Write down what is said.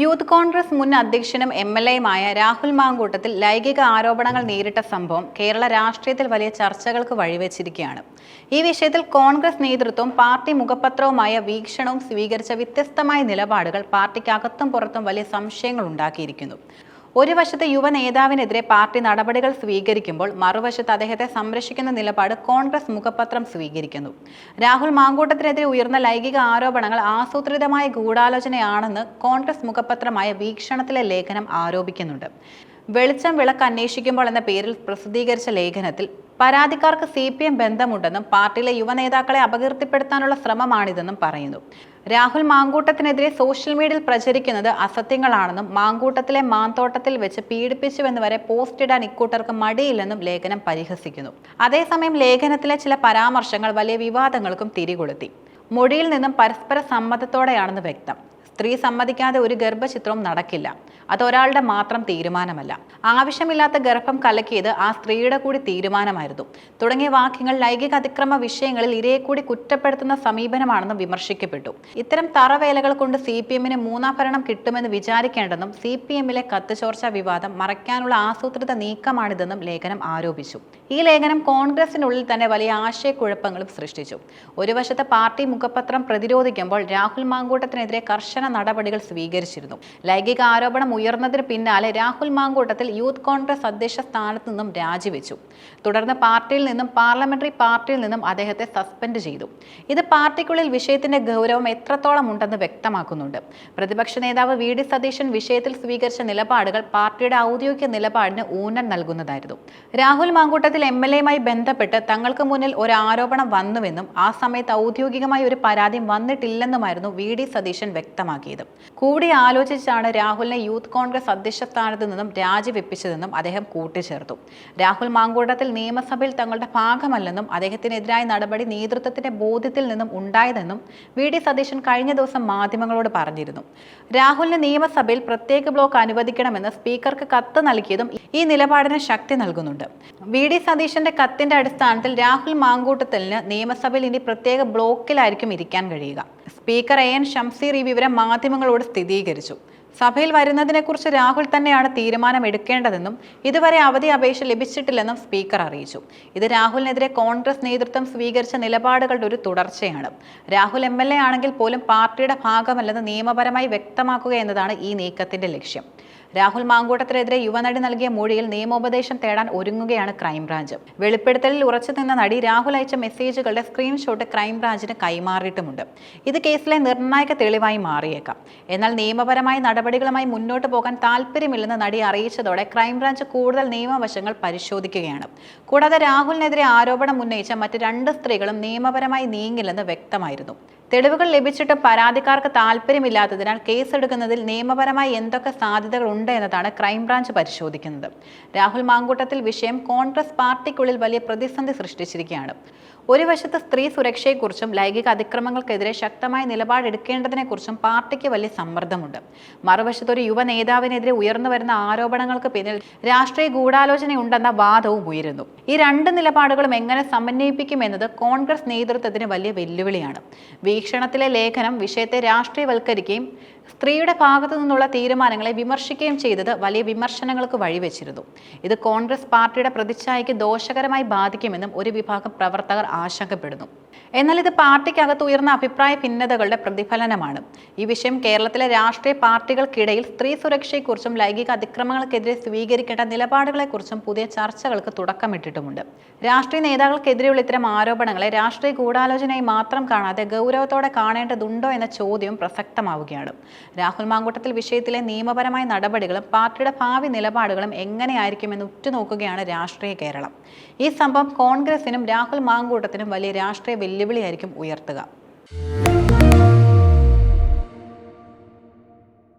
Youth Congress മുൻ അധ്യക്ഷനും M L എയുമായ രാഹുൽ മാങ്കൂട്ടത്തിൽ ലൈംഗിക ആരോപണങ്ങൾ നേരിട്ട സംഭവം കേരള രാഷ്ട്രീയത്തിൽ വലിയ ചർച്ചകൾക്ക് വഴിവെച്ചിരിക്കുകയാണ്. ഈ വിഷയത്തിൽ കോൺഗ്രസ് നേതൃത്വവും പാർട്ടി മുഖപത്രവുമായ വീക്ഷണവും സ്വീകരിച്ച വ്യത്യസ്തമായ നിലപാടുകൾ പാർട്ടിക്കകത്തും പുറത്തും വലിയ സംശയങ്ങൾ ഉണ്ടാക്കിയിരിക്കുന്നു. ഒരു വശത്ത് യുവ നേതാവിനെതിരെ പാർട്ടി നടപടികൾ സ്വീകരിക്കുമ്പോൾ മറുവശത്ത് അദ്ദേഹത്തെ സംരക്ഷിക്കുന്ന നിലപാട് കോൺഗ്രസ് മുഖപത്രം സ്വീകരിക്കുന്നു. രാഹുൽ മാങ്കൂട്ടത്തിനെതിരെ ഉയർന്ന ലൈംഗിക ആരോപണങ്ങൾ ആസൂത്രിതമായ ഗൂഢാലോചനയാണെന്ന് കോൺഗ്രസ് മുഖപത്രമായ വീക്ഷണത്തിലെ ലേഖനം ആരോപിക്കുന്നുണ്ട്. വെളിച്ചം വിളക്ക് അന്വേഷിക്കുമ്പോൾ എന്ന പേരിൽ പ്രസിദ്ധീകരിച്ച ലേഖനത്തിൽ പരാതിക്കാർക്ക് സി പി എം ബന്ധമുണ്ടെന്നും പാർട്ടിയിലെ യുവനേതാക്കളെ അപകീർത്തിപ്പെടുത്താനുള്ള ശ്രമമാണിതെന്നും പറയുന്നു. രാഹുൽ മാങ്കൂട്ടത്തിനെതിരെ സോഷ്യൽ മീഡിയയിൽ പ്രചരിക്കുന്നത് അസത്യങ്ങളാണെന്നും മാങ്കൂട്ടത്തിലെ മാന്തോട്ടത്തിൽ വെച്ച് പീഡിപ്പിച്ചുവെന്ന് വരെ പോസ്റ്റ് ഇടാൻ ഇക്കൂട്ടർക്ക് മടിയില്ലെന്നും ലേഖനം പരിഹസിക്കുന്നു. അതേസമയം ലേഖനത്തിലെ ചില പരാമർശങ്ങൾ വലിയ വിവാദങ്ങൾക്കും തിരികൊളുത്തി. മൊഴിയിൽ നിന്നും പരസ്പര സമ്മതത്തോടെയാണെന്ന് വ്യക്തം. സ്ത്രീ സമ്മതിക്കാതെ ഒരു ഗർഭചിത്രവും നടക്കില്ല. അത് ഒരാളുടെ മാത്രം തീരുമാനമല്ല. ആവശ്യമില്ലാത്ത ഗർഭം കലക്കിയത് ആ സ്ത്രീയുടെ കൂടി തീരുമാനമായിരുന്നു. തുടങ്ങിയ വാക്യങ്ങൾ ലൈംഗിക അതിക്രമ വിഷയങ്ങളിൽ ഇരയെ കൂടി കുറ്റപ്പെടുത്തുന്ന സമീപനമാണെന്നും വിമർശിക്കപ്പെട്ടു. ഇത്തരം തറവേലകൾ കൊണ്ട് സി പി എമ്മിന് മൂന്നാം ഭരണം കിട്ടുമെന്ന് വിചാരിക്കേണ്ടെന്നും സി പി എമ്മിലെ വിവാദം മറയ്ക്കാനുള്ള ആസൂത്രിത നീക്കമാണിതെന്നും ലേഖനം ആരോപിച്ചു. ഈ ലേഖനം കോൺഗ്രസിനുള്ളിൽ തന്നെ വലിയ ആശയക്കുഴപ്പങ്ങളും സൃഷ്ടിച്ചു. ഒരു വശത്ത് പാർട്ടി മുഖപത്രം പ്രതിരോധിക്കുമ്പോൾ രാഹുൽ മാങ്കൂട്ടത്തിനെതിരെ കർശന നടപടികൾ സ്വീകരിച്ചിരുന്നു. ലൈംഗിക ആരോപണം ഉയർന്നതിന് പിന്നാലെ രാഹുൽ മാങ്കൂട്ടത്തിൽ യൂത്ത് കോൺഗ്രസ് അധ്യക്ഷ സ്ഥാനത്ത് നിന്നും രാജിവെച്ചു. തുടർന്ന് പാർട്ടിയിൽ നിന്നും പാർലമെന്ററി പാർട്ടിയിൽ നിന്നും അദ്ദേഹത്തെ സസ്പെൻഡ് ചെയ്തു. ഇത് പാർട്ടിക്കുള്ളിൽ വിഷയത്തിന്റെ ഗൗരവം എത്രത്തോളം ഉണ്ടെന്ന് വ്യക്തമാക്കുന്നുണ്ട്. പ്രതിപക്ഷ നേതാവ് വി ഡി സതീശൻ വിഷയത്തിൽ സ്വീകരിച്ച നിലപാടുകൾ പാർട്ടിയുടെ ഔദ്യോഗിക നിലപാടിന് ഊന്നൽ നൽകുന്നതായിരുന്നു. രാഹുൽ മാങ്കൂട്ടത്തിൽ എം എൽ എയുമായി ബന്ധപ്പെട്ട് തങ്ങൾക്ക് മുന്നിൽ ഒരു ആരോപണം വന്നുവെന്നും ആ സമയത്ത് ഔദ്യോഗികമായി ഒരു പരാതി വന്നിട്ടില്ലെന്നുമായിരുന്നു വി ഡി സതീശൻ വ്യക്തമാക്കിയത്. കൂടി ആലോചിച്ചാണ് രാഹുലിനെ യൂത്ത് കോൺഗ്രസ് അധ്യക്ഷ സ്ഥാനത്ത് നിന്നും രാജിവെപ്പിച്ചതെന്നും അദ്ദേഹം കൂട്ടിച്ചേർത്തു. രാഹുൽ മാങ്കൂട്ടത്തിൽ നിയമസഭയിൽ തങ്ങളുടെ ഭാഗമല്ലെന്നും അദ്ദേഹത്തിനെതിരായ നടപടി നേതൃത്വത്തിന്റെ ബോധ്യത്തിൽ നിന്നും ഉണ്ടായതെന്നും വി ഡി സതീശൻ കഴിഞ്ഞ ദിവസം മാധ്യമങ്ങളോട് പറഞ്ഞിരുന്നു. രാഹുലിന് നിയമസഭയിൽ പ്രത്യേക ബ്ലോക്ക് അനുവദിക്കണമെന്ന് സ്പീക്കർക്ക് കത്ത് നൽകിയതും ഈ നിലപാടിന് ശക്തി നൽകുന്നുണ്ട്. വി ഡി സതീശന്റെ കത്തിന്റെ അടിസ്ഥാനത്തിൽ രാഹുൽ മാങ്കൂട്ടത്തലിന് നിയമസഭയിൽ ഇനി പ്രത്യേക ബ്ലോക്കിലായിരിക്കും ഇരിക്കാൻ കഴിയുക. സ്പീക്കർ എ എൻ ഷംസീർ ഈ വിവരം മാധ്യമങ്ങളോട് സ്ഥിരീകരിച്ചു. സഭയിൽ വരുന്നതിനെക്കുറിച്ച് രാഹുൽ തന്നെയാണ് തീരുമാനമെടുക്കേണ്ടതെന്നും ഇതുവരെ അവധി അപേക്ഷ ലഭിച്ചിട്ടില്ലെന്നും സ്പീക്കർ അറിയിച്ചു. ഇത് രാഹുലിനെതിരെ കോൺഗ്രസ് നേതൃത്വം സ്വീകരിച്ച നിലപാടുകളുടെ ഒരു തുടർച്ചയാണ്. രാഹുൽ എം ആണെങ്കിൽ പോലും പാർട്ടിയുടെ ഭാഗമല്ലെന്ന് നിയമപരമായി വ്യക്തമാക്കുക എന്നതാണ് ഈ നീക്കത്തിന്റെ ലക്ഷ്യം. രാഹുൽ മാങ്കൂട്ടത്തിനെതിരെ യുവനടി നൽകിയ മൊഴിയിൽ നിയമോപദേശം തേടാൻ ഒരുങ്ങുകയാണ് ക്രൈംബ്രാഞ്ച്. വെളിപ്പെടുത്തലിൽ ഉറച്ചു നിന്ന നടി രാഹുൽ അയച്ച മെസ്സേജുകളുടെ സ്ക്രീൻഷോട്ട് ക്രൈംബ്രാഞ്ചിന് കൈമാറിയിട്ടുമുണ്ട്. ഇത് കേസിലെ നിർണായക തെളിവായി മാറിയേക്കാം. എന്നാൽ നിയമപരമായ നടപടികളുമായി മുന്നോട്ട് പോകാൻ താല്പര്യമില്ലെന്ന് നടി അറിയിച്ചതോടെ ക്രൈംബ്രാഞ്ച് കൂടുതൽ നിയമവശങ്ങൾ പരിശോധിക്കുകയാണ്. കൂടാതെ രാഹുലിനെതിരെ ആരോപണം ഉന്നയിച്ച മറ്റ് രണ്ട് സ്ത്രീകളും നിയമപരമായി നീങ്ങില്ലെന്ന് വ്യക്തമായിരുന്നു. തെളിവുകൾ ലഭിച്ചിട്ട് പരാതിക്കാർക്ക് താല്പര്യമില്ലാത്തതിനാൽ കേസെടുക്കുന്നതിൽ നിയമപരമായി എന്തൊക്കെ സാധ്യതകൾ ഉണ്ട് എന്നതാണ് ക്രൈംബ്രാഞ്ച് പരിശോധിക്കുന്നത്. രാഹുൽ മാങ്കൂട്ടത്തിൽ വിഷയം കോൺഗ്രസ് പാർട്ടിക്കുള്ളിൽ വലിയ പ്രതിസന്ധി സൃഷ്ടിച്ചിരിക്കുകയാണ്. ഒരു വശത്ത് സ്ത്രീ സുരക്ഷയെക്കുറിച്ചും ലൈംഗിക അതിക്രമങ്ങൾക്കെതിരെ ശക്തമായ നിലപാടെടുക്കേണ്ടതിനെക്കുറിച്ചും പാർട്ടിക്ക് വലിയ സമ്മർദ്ദമുണ്ട്. മറുവശത്ത് ഒരു യുവ നേതാവിനെതിരെ ഉയർന്നു വരുന്ന ആരോപണങ്ങൾക്ക് പിന്നിൽ രാഷ്ട്രീയ ഗൂഢാലോചനയുണ്ടെന്ന വാദവും ഉയരുന്നു. ഈ രണ്ട് നിലപാടുകളും എങ്ങനെ സമന്വയിപ്പിക്കുമെന്നത് കോൺഗ്രസ് നേതൃത്വത്തിന് വലിയ വെല്ലുവിളിയാണ്. വീക്ഷണത്തിലെ ലേഖനം വിഷയത്തെ രാഷ്ട്രീയവൽക്കരിക്കുകയും സ്ത്രീയുടെ ഭാഗത്തു നിന്നുള്ള തീരുമാനങ്ങളെ വിമർശിക്കുകയും ചെയ്തത് വലിയ വിമർശനങ്ങൾക്ക് വഴിവെച്ചിരുന്നു. ഇത് കോൺഗ്രസ് പാർട്ടിയുടെ പ്രതിച്ഛായയ്ക്ക് ദോഷകരമായി ബാധിക്കുമെന്നും ഒരു വിഭാഗം പ്രവർത്തകർ ആശങ്കപ്പെടുന്നു. എന്നാൽ ഇത് പാർട്ടിക്കകത്ത് ഉയർന്ന അഭിപ്രായ ഭിന്നതകളുടെ പ്രതിഫലനമാണ്. ഈ വിഷയം കേരളത്തിലെ രാഷ്ട്രീയ പാർട്ടികൾക്കിടയിൽ സ്ത്രീ സുരക്ഷയെക്കുറിച്ചും ലൈംഗിക അതിക്രമങ്ങൾക്കെതിരെ സ്വീകരിക്കേണ്ട നിലപാടുകളെക്കുറിച്ചും പുതിയ ചർച്ചകൾക്ക് തുടക്കമിട്ടിട്ടുമുണ്ട്. രാഷ്ട്രീയ നേതാക്കൾക്കെതിരെയുള്ള ഇത്തരം ആരോപണങ്ങളെ രാഷ്ട്രീയ ഗൂഢാലോചനയായി മാത്രം കാണാതെ ഗൗരവത്തോടെ കാണേണ്ടതുണ്ടോ എന്ന ചോദ്യം പ്രസക്തമാവുകയാണ്. രാഹുൽ മാങ്കൂട്ടത്തിൽ വിഷയത്തിലെ നിയമപരമായ നടപടികളും പാർട്ടിയുടെ ഭാവി നിലപാടുകളും എങ്ങനെയായിരിക്കുമെന്ന് ഉറ്റുനോക്കുകയാണ് രാഷ്ട്രീയ കേരളം. ഈ സംഭവം കോൺഗ്രസിനും രാഹുൽ മാങ്കൂട്ടത്തിനും വലിയ രാഷ്ട്രീയ വെല്ലുവിളിയായിരിക്കും ഉയർത്തുക.